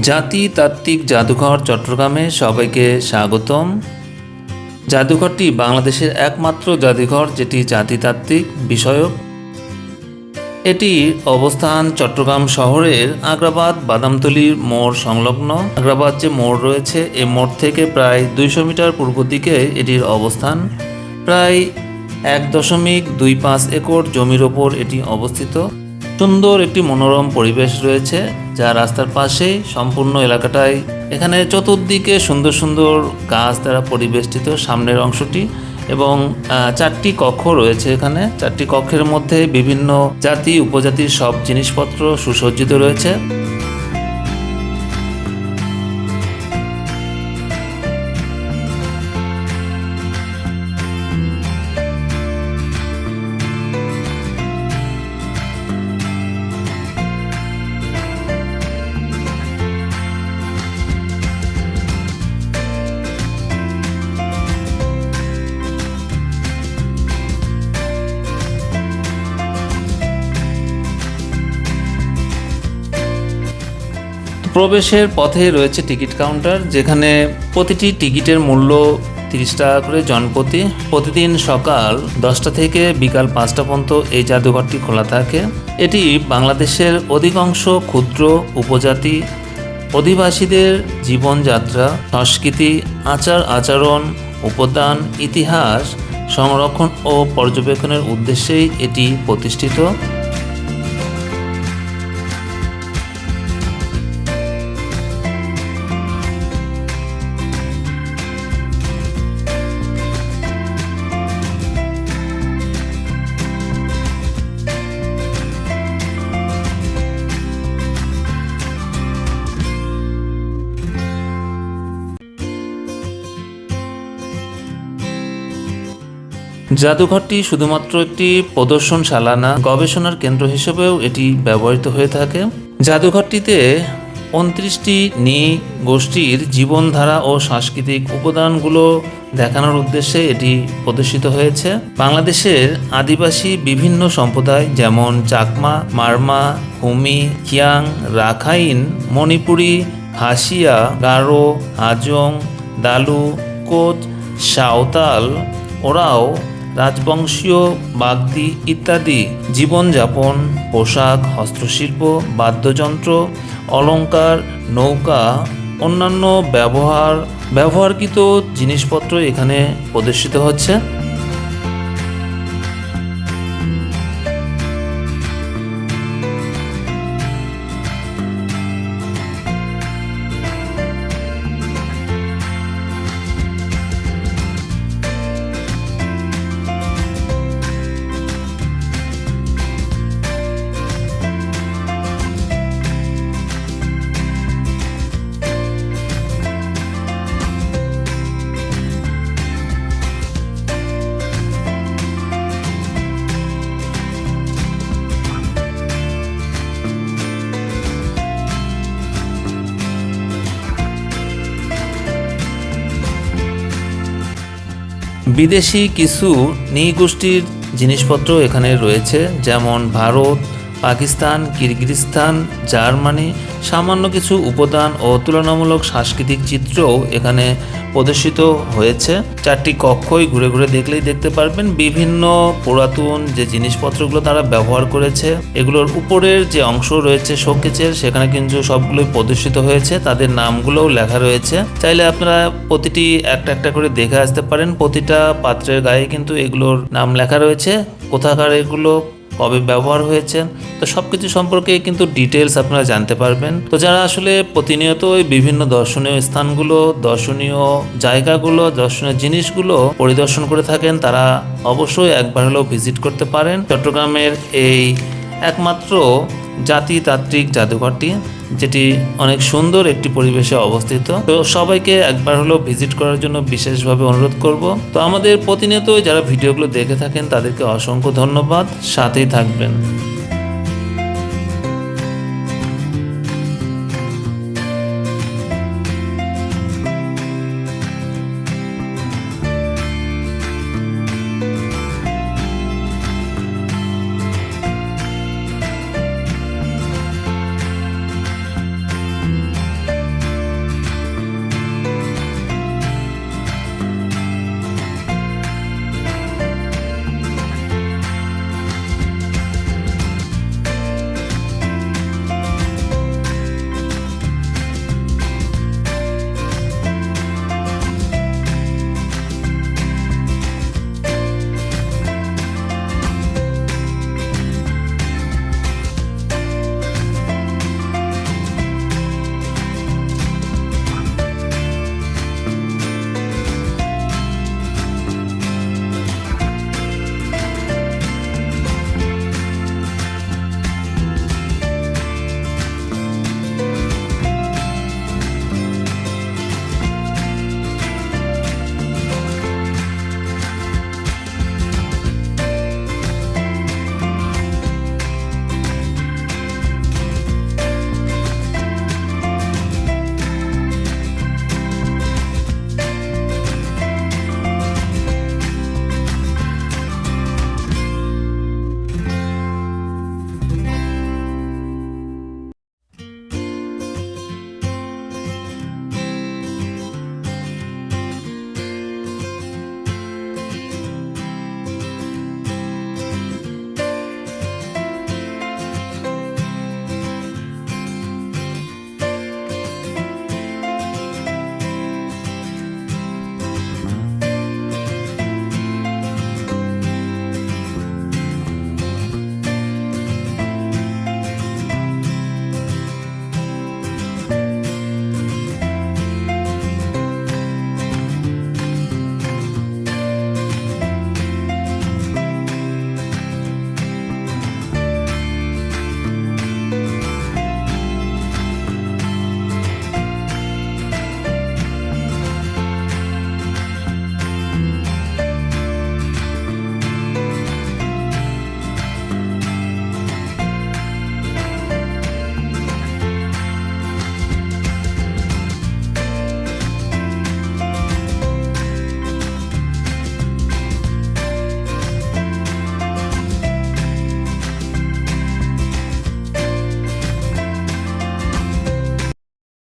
জাতিতাত্ত্বিক জাদুঘর চট্টগ্রামে সবাইকে স্বাগতম। জাদুঘরটি বাংলাদেশের একমাত্র জাদুঘর যেটি জাতিতাত্ত্বিক বিষয়ক। এটির অবস্থান চট্টগ্রাম শহরের আগ্রাবাদ বাদামতলির মোড় সংলগ্ন। আগ্রাবাদ যে মোড় রয়েছে, এ মোড় থেকে প্রায় দুইশো মিটার পূর্ব দিকে এটির অবস্থান। প্রায় এক দশমিক দুই পাঁচ একর জমির ওপর এটি অবস্থিত। সুন্দর একটি মনোরম পরিবেশ রয়েছে। যা রাস্তার পাশে সম্পূর্ণ এলাকাটাই। এখানে চতুর্দিকে সুন্দর সুন্দর গাছ দ্বারা পরিবেষ্টিত সামনের অংশটি এবং চারটি কক্ষ রয়েছে এখানে। চারটি কক্ষের মধ্যে বিভিন্ন জাতি, উপজাতির সব জিনিসপত্র সুসজ্জিত রয়েছে। প্রবেশের পথে রয়েছে টিকিট কাউন্টার, যেখানে প্রতিটি টিকিটের মূল্য তিরিশ টাকা করে জনপ্রতি। প্রতিদিন সকাল দশটা থেকে বিকাল পাঁচটা পর্যন্ত এই জাদুঘরটি খোলা থাকে। এটি বাংলাদেশের অধিকাংশ ক্ষুদ্র উপজাতি, অধিবাসীদের জীবনযাত্রা, সংস্কৃতি, আচার আচরণ, উপাদান, ইতিহাস, সংরক্ষণ ও পর্যবেক্ষণের উদ্দেশ্যেই এটি প্রতিষ্ঠিত। জাদুঘরটি শুধুমাত্র একটি প্রদর্শনশালা না, গবেষণার কেন্দ্র হিসেবেও এটি ব্যবহৃত হয়ে থাকে। জাদুঘরটিতে উনত্রিশটি নি গোষ্ঠীর জীবনধারা ও সাংস্কৃতিক উপাদানগুলো দেখানোর উদ্দেশ্যে এটি প্রদর্শিত হয়েছে। বাংলাদেশের আদিবাসী বিভিন্ন সম্প্রদায় যেমন চাকমা, মারমা, হুমি, কিয়াং, রাখাইন, মণিপুরী, হাসিয়া, গারো, হাজং, দালু, কোচ, সাঁওতাল, ওরাও রাজবংশীয় বাগদি ইত্যাদি, জীবনযাপন, পোশাক, হস্তশিল্প, বাদ্যযন্ত্র অলঙ্কার নৌকা, অন্যান্য ব্যবহার, ব্যবহারকৃত জিনিসপত্র এখানে প্রদর্শিত হচ্ছে। বিদেশি কিছু নৃগোষ্ঠীর জিনিসপত্র এখানে রয়েছে যেমন ভারত পাকিস্তান, কিরগিজস্তান, জার্মানি, সামান্য কিছু উপাদান ও তুলনামূলক সাংস্কৃতিক চিত্রও এখানে প্রদর্শিত হয়েছে। চারটি কক্ষই ঘুরে ঘুরে দেখলেই দেখতে পারবেন বিভিন্ন পুরাতন যে জিনিসপত্রগুলো তারা ব্যবহার করেছে, এগুলোর উপরের যে অংশ রয়েছে শোকেচের সেখানে কিন্তু সবগুলোই প্রদর্শিত হয়েছে। তাদের নামগুলোও লেখা রয়েছে। চাইলে আপনারা প্রতিটি একটা একটা করে দেখে আসতে পারেন। প্রতিটা পাত্রের গায়ে কিন্তু এগুলোর নাম লেখা রয়েছে। কোথাকার এগুলো কবে ব্যবহার হয়েছেন, তো সব কিছু সম্পর্কে কিন্তু ডিটেলস আপনারা জানতে পারবেন। তো যারা আসলে প্রতিনিয়ত ওই বিভিন্ন দর্শনীয় স্থানগুলো, দর্শনীয় জায়গাগুলো, দর্শনীয় জিনিসগুলো পরিদর্শন করে থাকেন, তারা অবশ্যই একবার হলেও ভিজিট করতে পারেন। চট্টগ্রামের এই একমাত্র জাতিতাত্ত্বিক জাদুঘরটি। যেটি অনেক সুন্দর একটি পরিবেশে অবস্থিত। তো সবাইকে একবার হলো ভিজিট করার জন্য বিশেষভাবে অনুরোধ করব। তো আমাদের প্রতিনিয়ত যারা ভিডিওগুলো দেখে থাকেন, তাদেরকে অসংখ্য ধন্যবাদ। সাথেই থাকবেন।